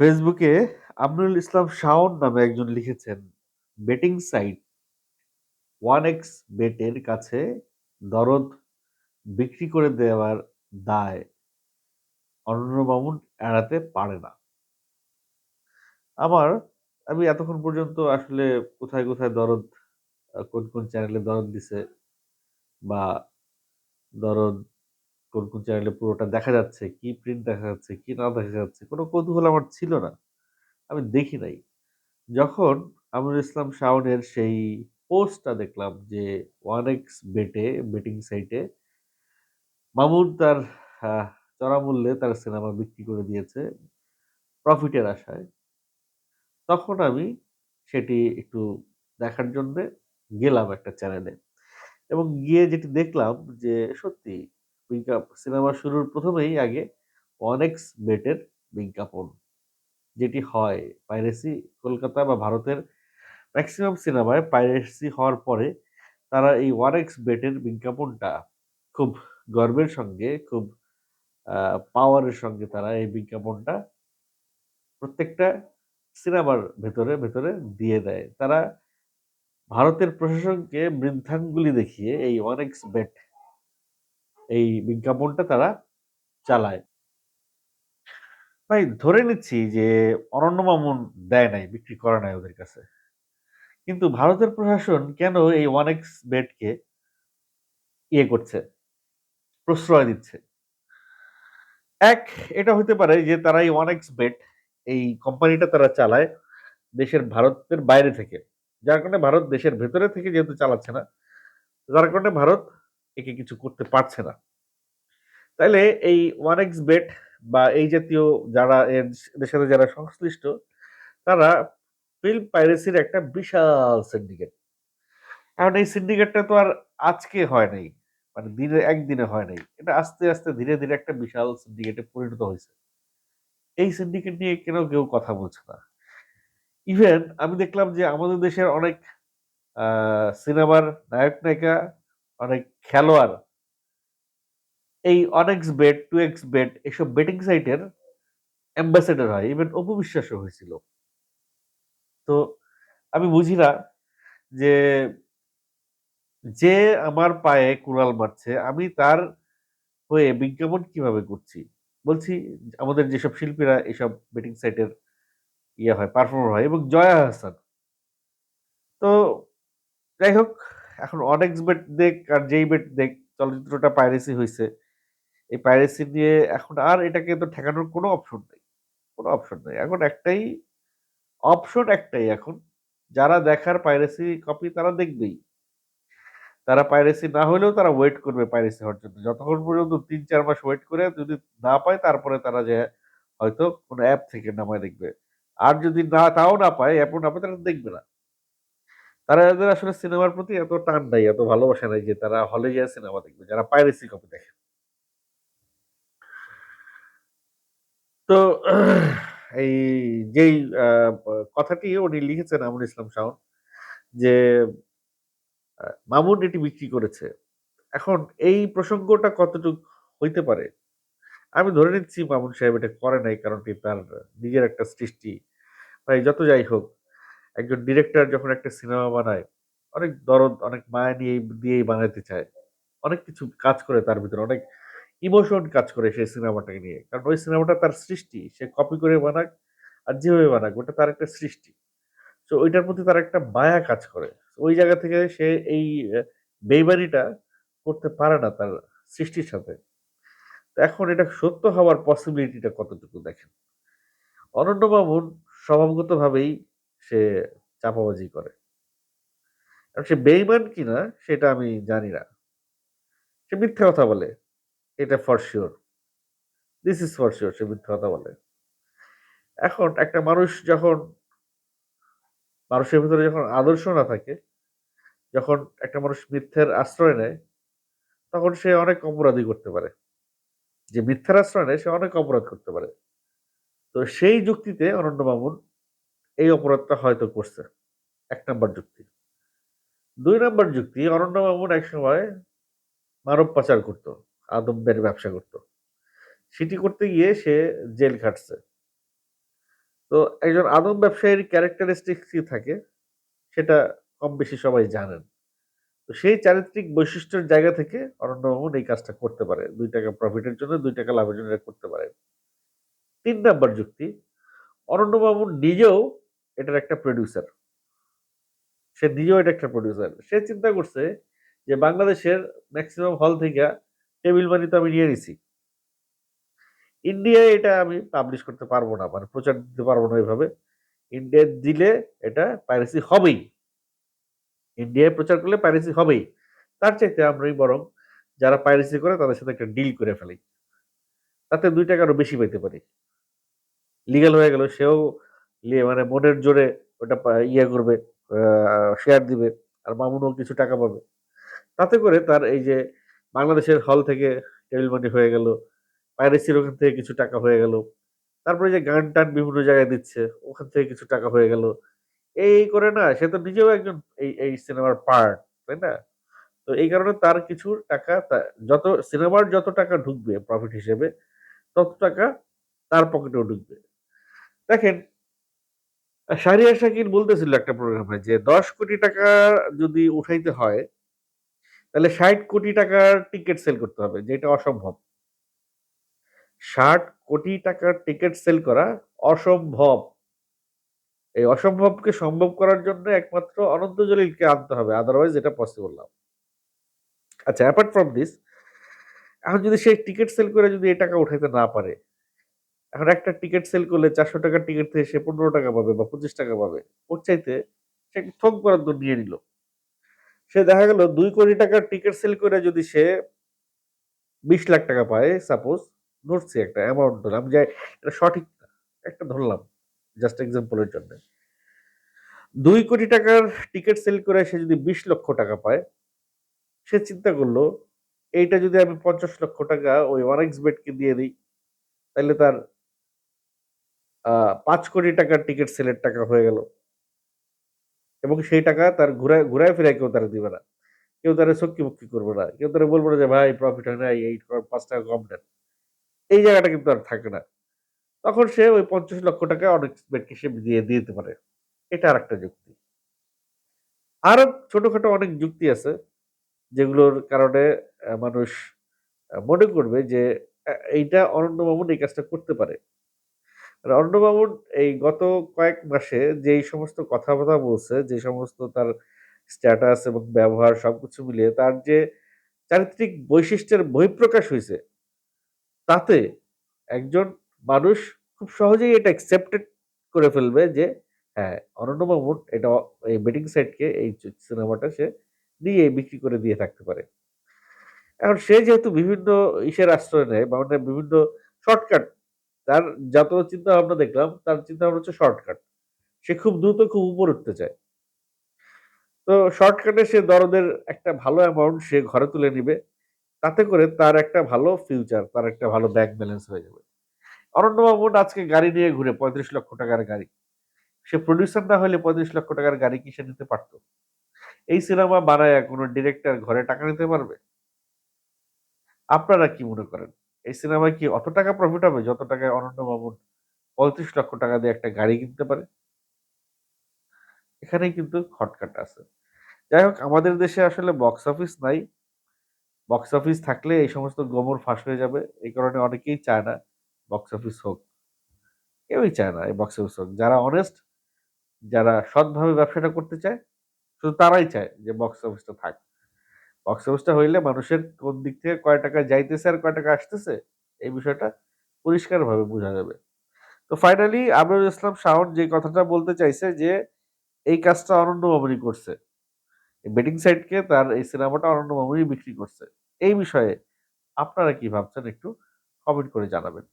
ফেসবুকে আমরুল ইসলাম শাওন নামে একজন লিখেছেন, বেটিং সাইট ওয়ান এক্স বেটের কাছে দরদ বিক্রি করে দেওয়ার দায় অনন্য মামুন এড়াতে পারে না। আমার আমি এতক্ষণ পর্যন্ত আসলে কোথায়, কোথায় দরদ কোন, কোন চ্যানেলে দরদ দিছে বা দরদ কোন, কোন চ্যানেলে পুরোটা দেখা যাচ্ছে, কি প্রিন্ট দেখা যাচ্ছে, কি না দেখা যাচ্ছে, কোনো কৌতূহল আমার ছিল না। আমি দেখি নাই। যখন আমরুল ইসলাম শাওনের সেই পোস্টটা দেখলাম যে ওয়ান এক্স বেটে বেটিং সাইটে মামুন তার আ চড়া মূল্যে তার সিনেমা বিক্রি করে দিয়েছে প্রফিটের আশায়। তখন আমি সেটি একটু দেখার জন্যে গেলাম একটা চ্যানেলে। এবং গিয়ে যেটি দেখলাম যে সত্যি বিজ্ঞাপ সিনেমা শুরুর প্রথমেই আগে ওয়ানএক্স বেটের বিজ্ঞাপন। যেটি হয় পাইরেসি কলকাতা বা ভারতের ম্যাক্সিমাম সিনেমায় পাইরেসি হওয়ার পরে তারা এই ওয়ানএক্স বেটের বিজ্ঞাপনটা খুব গর্বের সঙ্গে খুব পাওয়ারের সঙ্গে তারা এই বিজ্ঞাপনটা প্রত্যেকটা সিনেমার ভেতরে, ভেতরে দিয়ে দেয়। তারা ভারতের প্রশাসনকে বৃদ্ধাঙ্গুলি দেখিয়ে এই ওয়ানএক্স বেট এই বিজ্ঞাপনটা তারা চালায়। ভাই ধরে নিচ্ছি যে অনন্য মামুন দেয় নাই, বিক্রি করে নাই ওদের কাছে। কিন্তু ভারতের প্রশাসন কেন এই ওয়ানএক্স বেটকে ইয়ে করছে, প্রশ্রয় দিচ্ছে? এক এটা হতে পারে যে তারা এই ওয়ান এক্স বেড এই কোম্পানিটা তারা চালায় দেশের ভারতের বাইরে থেকে। যার কারণে ভারত দেশের ভেতরে থেকে যেহেতু চালাচ্ছে না, যার কারণে ভারত একে কিছু করতে পারছে না। তাইলে এই ওয়ান এক্স বেট বা এই জাতীয় যারা এর সাথে যারা সংশ্লিষ্ট তারা ফিল্ম পাইরেসির একটা বিশাল সিন্ডিকেট। কারণ এই সিন্ডিকেটটা তো আর আজকে হয় নাই। মানে দিনে একদিনে হয় নাই। এটা আস্তে, আস্তে ধীরে, ধীরে একটা বিশাল সিন্ডিকেটে পরিণত হয়েছে এই সিন্ডিকেট নিয়ে কেন কেউ কথা বলছে না। ইভেন আমি দেখলাম যে আমাদের দেশের অনেক সিনেমার নায়ক-নায়িকা, অনেক খেলোয়াড় এই অনেক্স বেট, টু এক্স বেট এসব বেটিং সাইটের অ্যাম্বাসেডর হয়। ইভেন অপু বিশ্বাসও হয়েছিল। তো আমি বুঝি না যে যে আমার পায়ে কুড়াল মারছে আমি তার হয়ে বিজ্ঞাপন কীভাবে করছি? বলছি আমাদের যেসব শিল্পীরা এসব বেটিং সাইটের ইয়ে হয়, পারফর্মার হয় এবং জয়া আহসান। তো যাই হোক এখন অনেক বেট দেখ আর যেই বেট দেখ চলচ্চিত্রটা পাইরেসি হয়েছে এই পাইরেসি নিয়ে এখন আর এটাকে তো ঠেকানোর কোনো অপশন নেই কোনো অপশন নেই এখন একটাই অপশন একটাই এখন। যারা দেখার পাইরেসি কপি তারা দেখবেই। তারা পাইরেসি না হলেও তারা ওয়েট করবে পাইরেসি হওয়ার জন্য। যতক্ষণ পর্যন্ত ৩-৪ মাস ওয়েট করে যদি না পায় তারপরে তারা যেয়ে হয়তো কোনো অ্যাপ থেকে নামায় দেখবে। আর যদি না তাও না পায়, অ্যাপও না পায় তারা দেখবে না। তারা এদের আসলে সিনেমার প্রতি এত টান নাই, এত ভালোবাসা নাই যে তারা হলে যায় সিনেমা দেখবে। যারা পাইরেসি কপি দেখে। তো এই যেই কথাটি উনি লিখেছেন আমরুল ইসলাম শাওন যে মামুন এটি বিক্রি করেছে। এখন এই প্রসঙ্গটা কতটুক হইতে পারে? আমি ধরে নিচ্ছি মামুন সাহেব এটা করে নাই কারণ তার নিজের একটা সৃষ্টি। ভাই যত যাই হোক, একজন ডিরেক্টর যখন একটা সিনেমা বানায়, অনেক দরদ, অনেক মায়া নিয়ে দিয়েই বানাইতে চায়। অনেক কিছু কাজ করে তার ভিতরে, অনেক ইমোশন কাজ করে সেই সিনেমাটাকে নিয়ে। কারণ ওই সিনেমাটা তার সৃষ্টি। সে কপি করে বানাক আর যেভাবে বানাক ওটা তার একটা সৃষ্টি। তো ওইটার প্রতি তার একটা মায়া কাজ করে। ওই জায়গা থেকে সে এই বেইমানিটা করতে পারে না তার সৃষ্টির সাথে। তো এখন এটা সত্য হওয়ার পসিবিলিটিটা কতটুকু দেখেন? অনন্য মামুন স্বভাবগতভাবেই সে চাপাবাজি করে। সে বেইমান কিনা সেটা আমি জানি না। সে মিথ্যা কথা বলে। এটা for sure. This is for sure সে মিথ্যা কথা বলে। এখন একটা মানুষ যখন মানুষের ভিতরে যখন আদর্শ না থাকে, যখন একটা মানুষ মিথ্যের আশ্রয় নেয়, তখন সে অনেক অপরাধী করতে পারে। যে মিথ্যার আশ্রয় নেয় সে অনেক অপরাধ করতে পারে। তো সেই যুক্তিতে অনন্য মামুন এই অপরাধটা হয়তো করছে। এক নম্বর যুক্তি। দুই নাম্বার যুক্তি, অনন্য মামুন এক সময় মানব পাচার করতো আদমের ব্যবসা করত। সেটি করতে গিয়ে সে জেল খাটছে। তো একজন আদম ব্যবসায়ীর ক্যারেক্টারিস্টিক্স কি থাকে, সেটা কম বেশি সবাই জানেন তো সেই চারিত্রিক বৈশিষ্ট্যের জায়গা থেকে অরণ্য মামুন এই কাজটা করতে পারে দুই টাকা প্রফিটের জন্য, দুই টাকা লাভের জন্য করতে পারে তিন নাম্বার যুক্তি অরণ্য মামুন নিজেও এটার একটা প্রডিউসার সে নিজেও এটা একটা প্রডিউসার সে চিন্তা করছে যে বাংলাদেশের ম্যাক্সিমাম হল থেকে টেবিল মানি তো আমি নিয়ে নিছি। ইন্ডিয়ায় এটা আমি পাবলিশ করতে পারব না মানে প্রচার দিতে পারব না এইভাবে ইন্ডিয়ায় দিলে এটা পাইরেসি হবেই। ইন্ডিয়ায় প্রচার করলে পাইরেসি হবেই। তার চাইতে আমরাই বরং যারা পাইরেসি করে তাদের সাথে একটা ডিল করে ফেলি। তাতে দুই টাকা আরও বেশি পেতে পারি। লিগাল হয়ে গেল, সেও মানে মনের জোরে ওটা ইয়ে করবে শেয়ার দিবে আর মামুনও কিছু টাকা পাবে। তাতে করে তার এই যে বাংলাদেশের হল থেকে টেবিল মানি হয়ে গেল পাইরেসির ওখান থেকে কিছু টাকা হয়ে গেল, তারপরে যে গান টান বিভিন্ন জায়গায় দিচ্ছে, ওখান থেকে কিছু টাকা হয়ে গেল। এই করে না, সে তো নিজেও একজন এই এই সিনেমার পার্ট তাই না? তো এই কারণে তার কিছু টাকা যত সিনেমার যত টাকা ঢুকবে প্রফিট হিসেবে, তত টাকা তার পকেটেও ঢুকবে। দেখেন শাহরিয়ার শাকির বলতেছিল একটা প্রোগ্রামে যে দশ কোটি টাকা যদি উঠাইতে হয়, তাহলে ষাট কোটি টাকার টিকিট সেল করতে হবে, যেটা অসম্ভব। ষাট কোটি টাকার টিকিট সেল করা অসম্ভব। এই অসম্ভবকে সম্ভব করার জন্য একমাত্র অনন্ত জলিলকে আনতে হবে আদারওয়াইজ এটা পসিবল না। আচ্ছা অ্যাপার্ট ফ্রম দিস এখন যদি সেই টিকিট সেল করে যদি এই টাকা উঠাইতে না পারে এখন একটা টিকিট সেল করলে চারশো টাকার টিকিট থেকে সে পনেরো টাকা পাবে বা পঁচিশ টাকা পাবে। ওর চাইতে সে থোক বরাদ্দ নিয়ে নিল। সে দেখা গেল দুই কোটি টাকার টিকিট সেল করে যদি সে বিশ লাখ টাকা পায় সাপোজ ধরছি একটা অ্যামাউন্ট ধরলাম। যে এটা সঠিক একটা ধরলাম জাস্ট এক্সাম্পলের জন্য। দুই কোটি টাকার টিকিট সেল করে সে যদি বিশ লক্ষ টাকা পায়, সে চিন্তা করল, এইটা যদি আমি পঞ্চাশ লক্ষ টাকা ওই ওয়ান এক্স দিয়ে দিই তাহলে তার পাঁচ কোটি টাকার টিকিট সেলের টাকা হয়ে গেল। এবং সেই টাকা তার ঘুরায় ঘুরায় ফিরায় কেউ তারা দিবে না। কেউ তারা সক্কি মুক্কি করবে না। কেউ তারা বলবে না যে, ভাই প্রফিট হয় না এই পাঁচ টাকা কম দেন। এই জায়গাটা কিন্তু আর থাকে না। তখন সে ওই পঞ্চাশ লক্ষ টাকা অনেক বেটকে সে দিয়ে দিতে পারে। এটা আর একটা যুক্তি। আরও ছোটখাটো অনেক যুক্তি আছে, যেগুলোর কারণে মানুষ মনে করবে যে এইটা মামুন এই কাজটা করতে পারে। মামুন এই গত কয়েক মাসে যেই সমস্ত কথাবার্তা বলছে, যে সমস্ত তার স্ট্যাটাস এবং ব্যবহার সবকিছু মিলিয়ে তার যে চারিত্রিক বৈশিষ্ট্যের বহিঃপ্রকাশ হয়েছে, তাতে একজন মানুষ খুব সহজেই এটা অ্যাকসেপ্টেড করে ফেলবে যে হ্যাঁ অরণ্য এটা এই বেটিং সাইটকে এই সিনেমাটা সে দিয়ে বিক্রি করে দিয়ে থাকতে পারে। এখন সে যেহেতু বিভিন্ন ইসের আশ্রয় নেয় বা বিভিন্ন শর্টকাট তার যত চিন্তা ভাবনা দেখলাম, তার চিন্তা ভাবনা হচ্ছে শর্টকাট সে খুব দ্রুত খুব উপর উঠতে চায়। তো শর্টকাটে সে দরদের একটা ভালো অ্যামাউন্ট সে ঘরে তুলে নিবে। তাতে করে তার একটা ভালো ফিউচার তার একটা ভালো ব্যাংক ব্যালেন্স হয়ে যাবে। অরণ্য মামুন আজকে গাড়ি নিয়ে ঘুরে পঁয়ত্রিশ লক্ষ টাকার গাড়ি। সে প্রডিউসার না হলে পঁয়ত্রিশ লক্ষ টাকার গাড়ি কি সে নিতে পারতো? এই সিনেমা বানায় কোনো ডিরেক্টর ঘরে টাকা নিতে পারবে? আপনারা কি মনে করেন? এই সিনেমায় কি অত টাকা প্রফিট হবে? যত টাকায় অনন্য মামুন পঁয়ত্রিশ লক্ষ টাকা দিয়ে একটা গাড়ি কিনতে পারে? এখানেই কিন্তু খটকাট আছে। যাই হোক, আমাদের দেশে আসলে বক্স অফিস নাই। বক্স অফিস থাকলে এই সমস্ত গোমর ফাঁস হয়ে যাবে। এই কারণে অনেকেই চায় না বক্স অফিস হোক। কেউই চায় না এই বক্স অফিস হোক। যারা অনেস্ট যারা সৎভাবে ব্যবসাটা করতে চায়, শুধু তারাই চায় যে বক্স অফিসটা থাক। বক্স অফিসটা হইলে মানুষের কোন দিক থেকে কয় টাকা যাইতেছে আর কয় টাকা আসতেছে, এই বিষয়টা পরিষ্কারভাবে বোঝা যাবে। তো ফাইনালি আমিরুল ইসলাম শাওন যে কথাটা বলতে চাইছে যে, এই কাজটা অনন্য মামুনি করছে বেটিং সাইটকে তার এই সিনেমাটা অনন্য মামুনি বিক্রি করছে। এই বিষয়ে আপনারা কি ভাবছেন একটু কমেন্ট করে জানাবেন।